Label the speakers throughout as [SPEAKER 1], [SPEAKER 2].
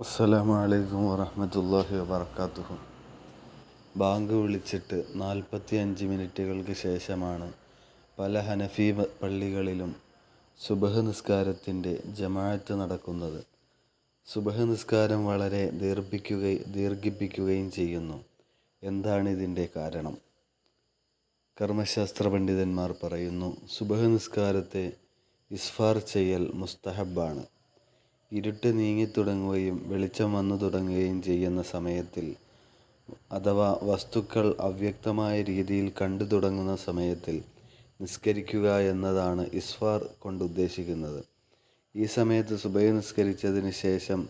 [SPEAKER 1] അസ്സലാമു അലൈക്കും വറഹമത്തല്ലാഹി വബർക്കാത്തുഹു ബാങ്ക് വിളിച്ചിട്ട് നാൽപ്പത്തി അഞ്ച് മിനിറ്റുകൾക്ക് ശേഷമാണ് പല ഹനഫി പള്ളികളിലും സുബഹ നിസ്കാരത്തിന്റെ ജമാഅത്ത് നടക്കുന്നത്. സുബഹ നിസ്കാരം വളരെ ദീർഘിപ്പിക്കുകയും ദീർഘിപ്പിക്കുകയും ചെയ്യുന്നു. എന്താണ് ഇതിന്റെ കാരണം? കർമ്മശാസ്ത്ര പണ്ഡിതന്മാർ പറയുന്നു സുബഹ നിസ്കാരത്തെ ഇസ്ഫാർ ചെയ്യൽ മുസ്തഹബാണ്. ഇരുട്ട് നീങ്ങിത്തുടങ്ങുകയും വെളിച്ചം വന്നു തുടങ്ങുകയും ചെയ്യുന്ന സമയത്തിൽ അഥവാ വസ്തുക്കൾ അവ്യക്തമായ രീതിയിൽ കണ്ടു തുടങ്ങുന്ന സമയത്തിൽ നിസ്കരിക്കുക എന്നതാണ് ഇസ്ഫാർ കൊണ്ട് ഉദ്ദേശിക്കുന്നത്. ഈ സമയത്ത് സുബൈ നിസ്കരിച്ചതിന് ശേഷം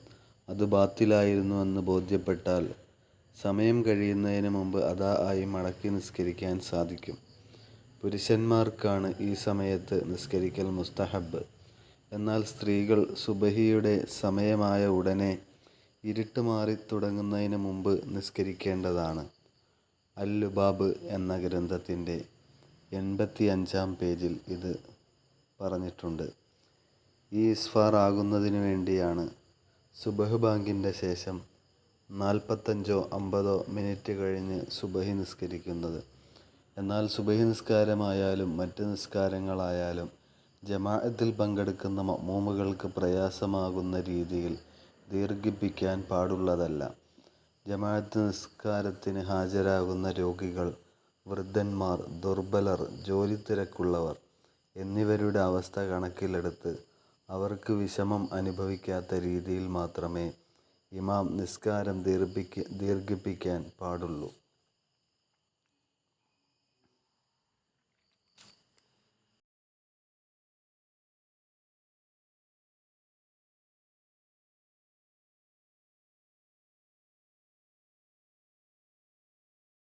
[SPEAKER 1] അത് ബാത്തിലായിരുന്നുവെന്ന് ബോധ്യപ്പെട്ടാൽ സമയം കഴിയുന്നതിന് മുമ്പ് അതാ ആയി മടക്കി നിസ്കരിക്കാൻ സാധിക്കും. പുരുഷന്മാർക്കാണ് ഈ സമയത്ത് നിസ്കരിക്കൽ മുസ്തഹബ്. എന്നാൽ സ്ത്രീകൾ സുബഹിയുടെ സമയമായ ഉടനെ ഇരുട്ട് മാറി തുടങ്ങുന്നതിന് മുമ്പ് നിസ്കരിക്കേണ്ടതാണ്. അൽ ലുബാബ് എന്ന ഗ്രന്ഥത്തിന്റെ എൺപത്തി അഞ്ചാം പേജിൽ ഇത് പറഞ്ഞിട്ടുണ്ട്. ഈ ഇസ്ഫാർ ആകുന്നതിന് വേണ്ടിയാണ് സുബഹ് ബാങ്കിന്റെ ശേഷം നാൽപ്പത്തഞ്ചോ അമ്പതോ മിനിറ്റ് കഴിഞ്ഞ് സുബഹി നിസ്കരിക്കുന്നത്. എന്നാൽ സുബഹി നിസ്കാരമായാലും മറ്റ് നിസ്കാരങ്ങളായാലും ജമാഅത്തിൽ പങ്കെടുക്കുന്ന മഅ്മൂമുകൾക്ക് പ്രയാസമാകുന്ന രീതിയിൽ ദീർഘിപ്പിക്കാൻ പാടുള്ളതല്ല. ജമാഅത്ത് നിസ്കാരത്തിന് ഹാജരാകുന്ന രോഗികൾ വൃദ്ധന്മാർ ദുർബലർ ജോലി തിരക്കുള്ളവർ എന്നിവരുടെ അവസ്ഥ കണക്കിലെടുത്ത് അവർക്ക് വിഷമം അനുഭവിക്കാത്ത രീതിയിൽ മാത്രമേ ഇമാം നിസ്കാരം ദീർഘിപ്പിക്കാൻ പാടുള്ളൂ.